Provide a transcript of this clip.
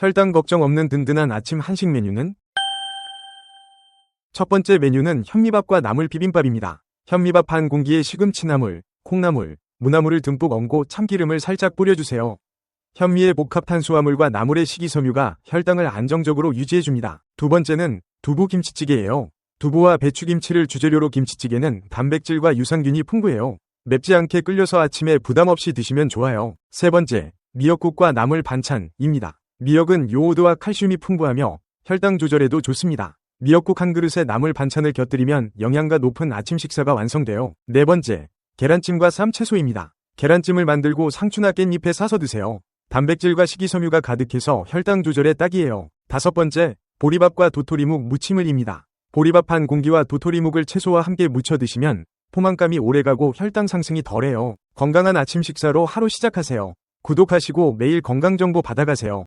혈당 걱정 없는 든든한 아침 한식 메뉴는 첫 번째 메뉴는 현미밥과 나물 비빔밥입니다. 현미밥 한 공기에 시금치 나물, 콩나물, 무나물을 듬뿍 얹고 참기름을 살짝 뿌려주세요. 현미의 복합 탄수화물과 나물의 식이섬유가 혈당을 안정적으로 유지해줍니다. 두 번째는 두부 김치찌개예요. 두부와 배추김치를 주재료로 김치찌개는 단백질과 유산균이 풍부해요. 맵지 않게 끓여서 아침에 부담 없이 드시면 좋아요. 세 번째, 미역국과 나물 반찬입니다. 미역은 요오드와 칼슘이 풍부하며 혈당 조절에도 좋습니다. 미역국 한 그릇에 나물 반찬을 곁들이면 영양가 높은 아침 식사가 완성돼요. 네 번째, 계란찜과 쌈 채소입니다. 계란찜을 만들고 상추나 깻잎에 싸서 드세요. 단백질과 식이섬유가 가득해서 혈당 조절에 딱이에요. 다섯 번째, 보리밥과 도토리묵 무침을입니다. 보리밥 한 공기와 도토리묵을 채소와 함께 무쳐 드시면 포만감이 오래가고 혈당 상승이 덜해요. 건강한 아침 식사로 하루 시작하세요. 구독하시고 매일 건강 정보 받아가세요.